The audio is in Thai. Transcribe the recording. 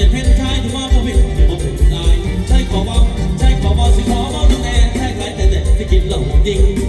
จะเท่นชที่มาบ่เป็บ่เป็นลใช่ขอว่าใช่ขอว่าสิขอว่าดูแน่ใช่ไรแต่แต่ที่กินเหล้าจริง